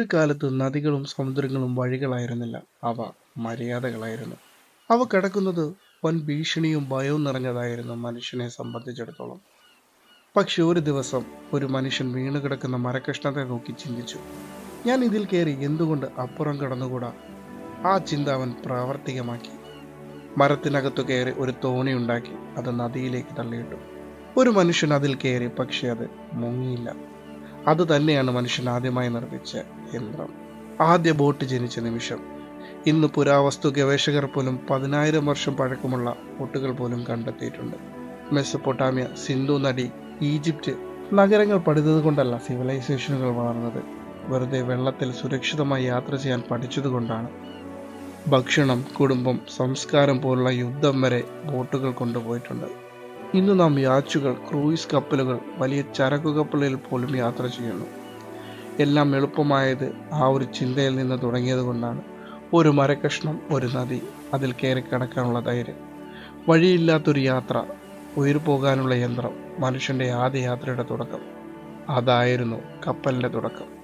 ഒരു കാലത്ത് നദികളും സമുദ്രങ്ങളും വഴികളായിരുന്നില്ല. അവ മര്യാദകളായിരുന്നു. അവ കിടക്കുന്നത് വൻ ഭീഷണിയും ഭയവും നിറഞ്ഞതായിരുന്നു മനുഷ്യനെ സംബന്ധിച്ചിടത്തോളം. പക്ഷെ ഒരു ദിവസം ഒരു മനുഷ്യൻ വീണു കിടക്കുന്ന മരകൃഷ്ണത്തെ നോക്കി ചിന്തിച്ചു. ഞാൻ ഇതിൽ കയറി എന്തുകൊണ്ട് അപ്പുറം കടന്നുകൂടാ? ആ ചിന്ത അവൻ പ്രാവർത്തികമാക്കി. മരത്തിനകത്തു കയറി ഒരു തോണി ഉണ്ടാക്കി അത് നദിയിലേക്ക് തള്ളിയിട്ടു. ഒരു മനുഷ്യൻ അതിൽ കയറി പക്ഷെ അത് മുങ്ങിയില്ല. അത് തന്നെയാണ് മനുഷ്യൻ ആദ്യമായി നിർമ്മിച്ച യന്ത്രം. ആദ്യ ബോട്ട് ജനിച്ച നിമിഷം ഇന്ന് പുരാവസ്തു ഗവേഷകർ പോലും പതിനായിരം വർഷം പഴക്കമുള്ള ബോട്ടുകൾ പോലും കണ്ടെത്തിയിട്ടുണ്ട്. മെസ്സപ്പൊട്ടാമിയ സിന്ധു നദി ഈജിപ്റ്റ് നഗരങ്ങൾ പണിതത് കൊണ്ടല്ല സിവിലൈസേഷനുകൾ വളർന്നത്. വെറുതെ വെള്ളത്തിൽ സുരക്ഷിതമായി യാത്ര ചെയ്യാൻ പഠിച്ചതുകൊണ്ടാണ്. ഭക്ഷണം കുടുംബം സംസ്കാരം പോലുള്ള യുദ്ധം വരെ ബോട്ടുകൾ കൊണ്ടുപോയിട്ടുണ്ട്. ഇന്ന് നാം യാച്ചുകൾ ക്രൂയിസ് കപ്പലുകൾ വലിയ ചരക്കു കപ്പലുകളിൽ പോലും യാത്ര ചെയ്യുന്നു. എല്ലാം എളുപ്പമായത് ആ ഒരു ചിന്തയിൽ നിന്ന് തുടങ്ങിയത് കൊണ്ടാണ്. ഒരു മരക്കഷ്ണം ഒരു നദി അതിൽ കയറി കിടക്കാനുള്ള ധൈര്യം. വഴിയില്ലാത്തൊരു യാത്ര ഉയർ പോകാനുള്ള യന്ത്രം മനുഷ്യന്റെ ആദ്യ യാത്രയുടെ തുടക്കം. അതായിരുന്നു കപ്പലിന്റെ തുടക്കം.